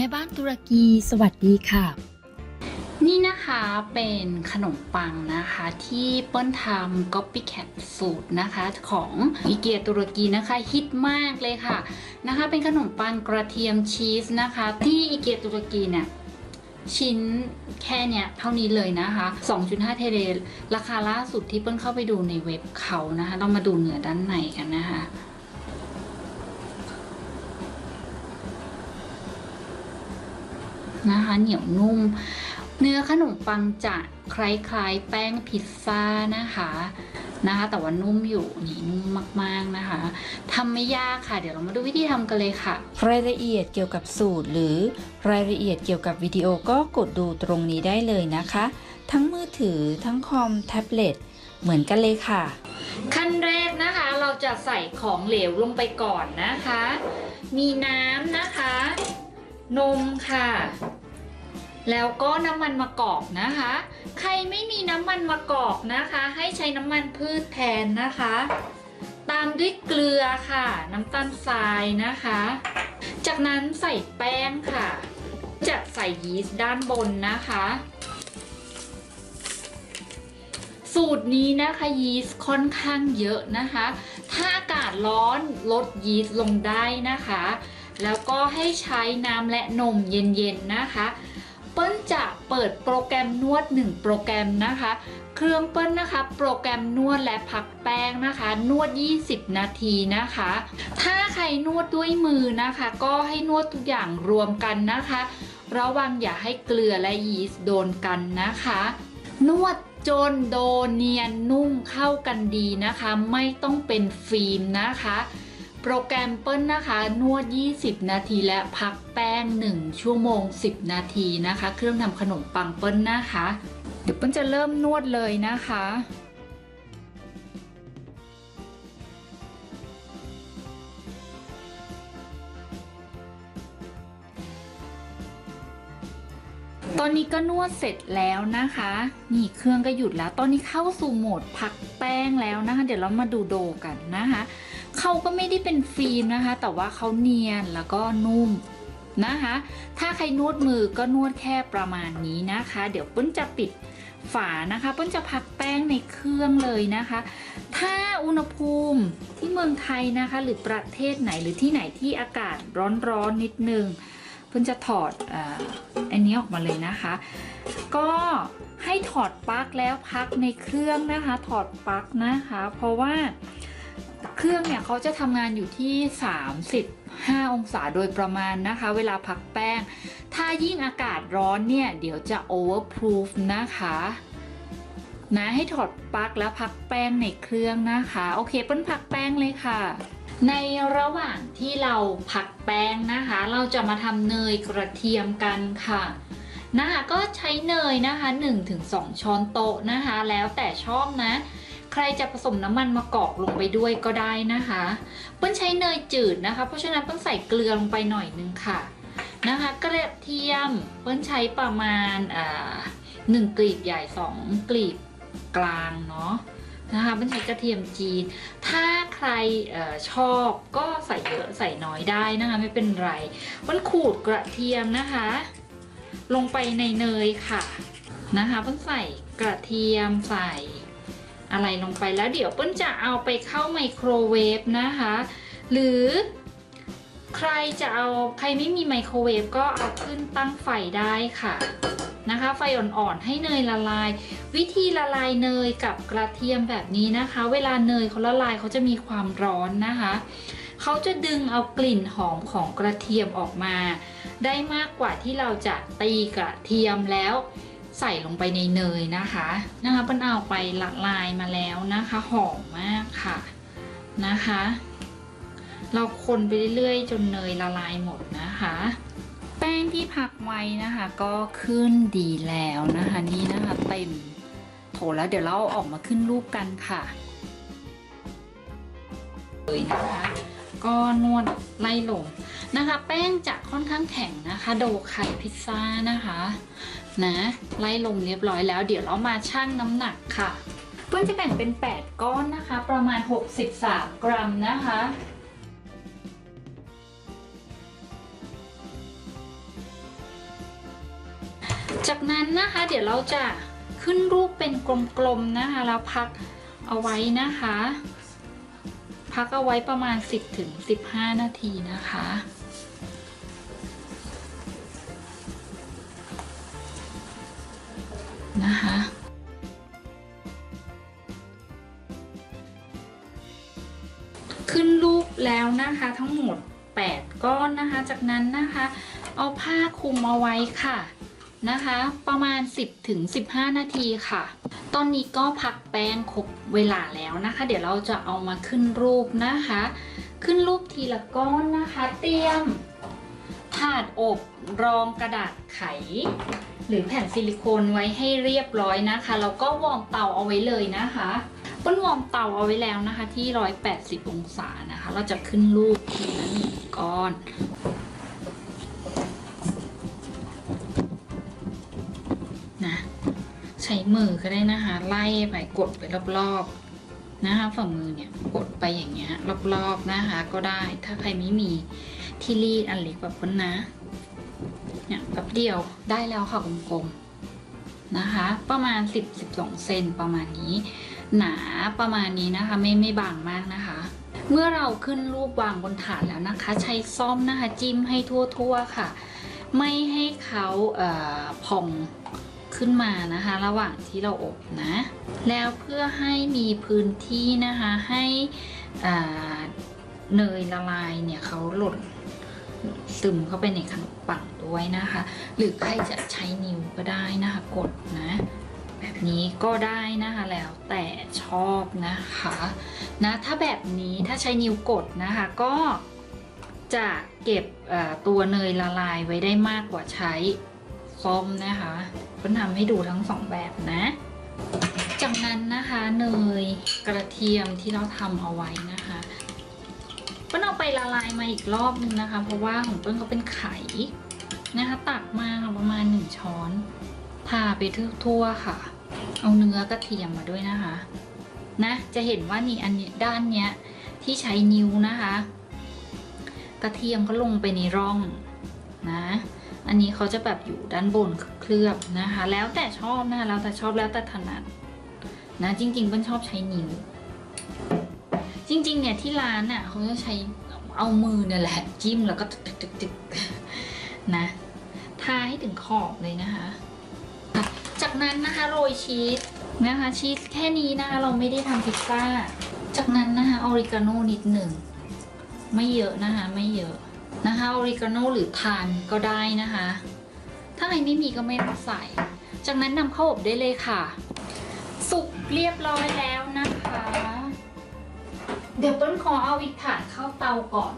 ม่บ้านตุรกีสวัสดีค่ะ นี่นะคะเป็นขนมปังนะคะที่เปิ้ลทำ copycat สูตรนะคะของอีเกียตุรกีนะคะฮิตมากเลยค่ะนะคะ เป็นขนมปังกระเทียมชีสนะคะ ที่อีเกียตุรกีเนี่ยชิ้นแค่เนี้ยเท่านี้เลยนะคะ 2.5 เทเลราคาล่าสุดที่เปิ้ลเข้าไปดูในเว็บเขานะคะ ต้องมาดูเนื้อด้านในกันนะคะ นะคะ เหนียวนุ่ม เนื้อขนมปังจะคล้ายๆ แป้งพิซซ่านะคะนะคะ แต่ว่านุ่มอยู่นี่นุ่มมากๆนะคะทำไม่ยากค่ะ เดี๋ยวเรามาดูวิธีทำกันเลยค่ะ รายละเอียดเกี่ยวกับสูตร หรือรายละเอียดเกี่ยวกับวิดีโอก็กดดูตรงนี้ได้เลยนะคะ ทั้งมือถือทั้งคอมแท็บเล็ตเหมือนกันเลยค่ะ ขั้นแรกนะคะเราจะใส่ของเหลวลงไปก่อนนะคะ มีน้ำนะคะ นมค่ะ แล้วก็น้ำมันมะกอกนะคะ ใครไม่มีน้ำมันมะกอกนะคะ ให้ใช้น้ำมันพืชแทนนะคะ ตามด้วยเกลือค่ะ น้ำตาลทรายนะคะ จากนั้นใส่แป้งค่ะจะใส่ยีสต์ด้านบนนะคะ สูตรนี้นะคะยีสต์ค่อนข้างเยอะนะคะ ถ้าอากาศร้อนลดยีสต์ลงได้นะคะ แล้วก็ให้ใช้น้ำและนมเย็นๆนะคะเปิ้ลจะเปิดโปรแกรมนวด 1 โปรแกรมนะคะ เครื่องเปิ้ลนะคะ โปรแกรมนวดและพักแป้งนะคะ นวด 20 นาทีนะคะ ถ้าใครนวดด้วยมือนะคะ ก็ให้นวดทุกอย่างรวมกันนะคะ ระวังอย่าให้เกลือและยีสต์โดนกันนะคะ นวดจนโดนเนียนนุ่มเข้ากันดีนะคะ ไม่ต้องเป็นฟิล์มนะคะ โปรแกรมเปิ้ลนะคะ นวด 20 นาทีและพักแป้ง 1 ชั่วโมง 10 นาทีนะคะ เครื่องทำขนมปังเปิ้ลนะคะ เดี๋ยวเปิ้ลจะเริ่มนวดเลยนะคะตอนนี้ก็นวดเสร็จแล้วนะคะ นี่เครื่องก็หยุดแล้ว ตอนนี้เข้าสู่โหมดพักแป้งแล้วนะคะ เดี๋ยวเรามาดูโดกันนะคะ เขาก็ไม่ได้เป็นฟิล์มนะคะ แต่ว่าเขาเนียนแล้วก็นุ่มนะคะ ถ้าใครนวดมือก็นวดแค่ประมาณนี้นะคะ เดี๋ยวปิ้ลจะปิดฝานะคะปิ้ลจะพักแป้งในเครื่องเลยนะคะ ถ้าอุณหภูมิที่เมืองไทยนะคะ หรือประเทศไหนหรือที่ไหนที่อากาศร้อนๆนิดนึงเพิ่นจะถอดออันนี้ออกมาเลยนะคะ ก็ให้ถอดปลั๊กแล้วพักในเครื่องนะคะ ถอดปลั๊กนะคะ เพราะว่า เครื่องเนี่ยเขาจะทำงานอยู่ที่ 35 องศาโดยประมาณนะคะ เวลาพักแป้ง ถ้ายิ่งอากาศร้อนเนี่ย เดี๋ยวจะ overproof นะคะนะให้ถอดปลั๊กแล้วพักแป้งในเครื่องนะคะ โอเคเปิ้ลพักแป้งเลยค่ะ ในระหว่างที่เราพักแป้งนะคะ เราจะมาทำเนยกระเทียมกันค่ะนะคะก็ใช้เนยนะคะ 1-2 ช้อนโต๊ะนะคะ แล้วแต่ชอบนะ ใครจะผสมน้ำมันมะกอกลงไปด้วยก็ได้นะคะเปิ้ลใช้เนยจืดนะคะ เพราะฉะนั้นเปิ้ลใส่เกลือลงไปหน่อยนึงค่ะนะคะกระเทียมเปิ้ลใช้ประมาณอ่าหนึ่งกลีบใหญ่สองกลีบกลางเนาะนะคะเปิ้ลใช้กระเทียมจีน ถ้าใครออชอบก็ใส่เยอะใส่น้อยได้นะคะไม่เป็นไรมันขูดกระเทียมนะคะ ลงไปในเนยค่ะนะคะเปิ้ลใส่กระเทียมใส่ อะไรลงไปแล้วเดี๋ยวเปิ้ลจะเอาไปเข้าไมโครเวฟนะคะ หรือใครจะเอาใครไม่มีไมโครเวฟก็เอาขึ้นตั้งไฟได้ค่ะนะคะ ไฟอ่อนๆให้เนยละลาย วิธีละลายเนยกับกระเทียมแบบนี้นะคะ เวลาเนยเขาละลายเขาจะมีความร้อนนะคะเขาจะดึงเอากลิ่นหอมของกระเทียมออกมา ได้มากกว่าที่เราจะตีกระเทียมแล้ว ใส่ลงไปในเนยนะคะนะคะเป็นเอาไปละลายมาแล้วนะคะ หอมมากค่ะนะคะ เราคนไปเรื่อยๆ จนเนยละลายหมดนะคะ แป้งที่พักไว้นะคะ ก็ขึ้นดีแล้วนะคะ นี่นะคะเต็มโถแล้วเดี๋ยวเราออกมาขึ้นรูปกันค่ะเลยนะคะ ก็นวดไล่ลมนะคะ แป้งจะค่อนข้างแข็งนะคะ โดไข่พิซซ่านะคะนะไล่ลมเรียบร้อยแล้ว เดี๋ยวเรามาชั่งน้ำหนักค่ะ เพื่อนจะแบ่งเป็น 8 ก้อนนะคะ ประมาณ 63 กรัมนะคะจากนั้นนะคะเดี๋ยวเราจะขึ้นรูปเป็นกลมๆนะคะแล้วพักเอาไว้นะคะ พักเอาไว้ประมาณ 10ถึง15 นาทีนะคะ นะคะขึ้นรูปแล้วนะคะทั้งหมด 8 ก้อนนะคะ จากนั้นนะคะ เอาผ้าคลุมเอาไว้ค่ะ นะคะ ประมาณ 10ถึง15 นาทีค่ะ ตอนนี้ก็พักแป้งครบเวลาแล้วนะคะ เดี๋ยวเราจะเอามาขึ้นรูปนะคะ ขึ้นรูปทีละก้อนนะคะ เตรียมถาดอบรองกระดาษไข หรือแผ่นซิลิโคนไว้ให้เรียบร้อยนะคะแล้วก็วอร์มเตาเอาไว้เลยนะคะป้นวอร์มเตาเอาไว้แล้วนะคะ ที่ 180 องศานะคะ เราจะขึ้นรูปทีละหนึ่งก้อน นะใช้ มือก็ได้นะคะ ไล่ไปกดไปรอบๆนะคะ ฝ่ามือเนี่ยกดไปอย่างเงี้ยรอบๆนะคะ ก็ได้ถ้าใครไม่มีที่รีดอันเล็กแบบนี้นนะเนี่ยแป๊บเดียวได้แล้วค่ะกลมๆนะคะ ประมาณ 10-12 เซนประมาณนี้ หนาประมาณนี้นะคะ ไม่ไม่บางมากนะคะเมื่อเราขึ้นรูปวางบนถาดแล้วนะคะ ใช้ซ่อมนะคะจิ้มให้ทั่วๆค่ะ ไม่ให้เขาเอ่อพอง ขึ้นมานะคะ ระหว่างที่เราอบนะ แล้วเพื่อให้มีพื้นที่นะคะให้เนยละลายเนี่ยเขาหล่นซึมเข้าไปในขนมปังด้วยนะคะ หรือใครจะใช้นิ้วก็ได้นะคะกดนะ แบบนี้ก็ได้นะคะแล้วแต่ชอบนะคะนะถ้าแบบนี้ถ้าใช้นิ้วกดนะคะก็จะเก็บตัวเนยละลายไว้ได้มากกว่าใช้ ซ่อมนะคะก็ทำให้ดูทั้งสองแบบนะ จากนั้นนะคะเนยกระเทียมที่เราทำเอาไว้นะคะเปิ้ลเอาไปละลายมาอีกรอบนึงนะคะ เพราะว่าของเปิ้ลก็เป็นไข่นะคะ ตักมาประมาณหนึ่งช้อนทาไปทั่วๆค่ะ เอาเนื้อกระเทียมมาด้วยนะคะ นะ จะเห็นว่านี่อันเนี้ยด้านเนี้ยที่ใช้นิ้วนะคะ กระเทียมก็ลงไปในร่องนะ อันนี้เขาจะแบบอยู่ด้านบนเคลือบนะคะ แล้วแต่ชอบนะคะแล้วแต่ชอบแล้วแต่ถนัดนะจริงๆเปิ้ลชอบใช้นิ้ว จริงๆเนี่ยที่ร้านน่ะเขาจะใช้เอามือเนี่ยแหละ จิ้มแล้วก็ตึกๆๆๆนะทาให้ถึงขอบเลยนะคะ จากนั้นนะคะโรยชีสนะคะชีสแค่นี้นะคะเราไม่ได้ทำพิซซ่า จากนั้นนะคะออริกาโนนิดหนึ่ง ไม่เยอะนะคะไม่เยอะ นะคะออริกาโนหรือทานก็ได้นะคะ ถ้าใครไม่มีก็ไม่ต้องใส่ จากนั้นนำเข้าอบได้เลยค่ะ สุกเรียบร้อยแล้วนะคะ เดี๋ยวเปิ้ลขอเอาอีกถาดเข้าเตาก่อน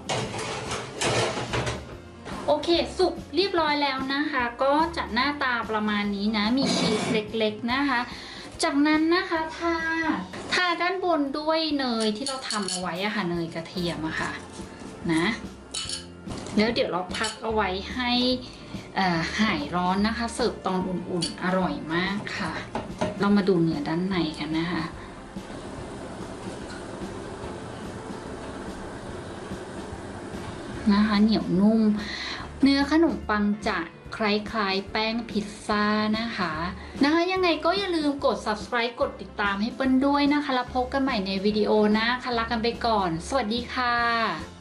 โอเค สุกเรียบร้อยแล้วนะคะ ก็จะหน้าตาประมาณนี้นะ มีชีสเล็กๆนะคะ จากนั้นนะคะทาทาด้านบนด้วยเนยที่เราทำเอาไว้อะค่ะเนยกระเทียมอะค่ะนะ แล้วเดี๋ยวเราพักเอาไว้ให้หายร้อนนะคะ เสิร์ฟตอนอุ่นๆ อร่อยมากค่ะ เรามาดูเนื้อด้านในกันนะคะ นะคะเหนียวนุ่ม เนื้อขนมปังจะคล้ายๆ แป้งพิซซ่านะคะ นะคะ ยังไงก็อย่าลืมกด subscribe กดติดตามให้เปิ้ลด้วยนะคะ แล้วพบกันใหม่ในวิดีโอนะคะลากันไปก่อน สวัสดีค่ะ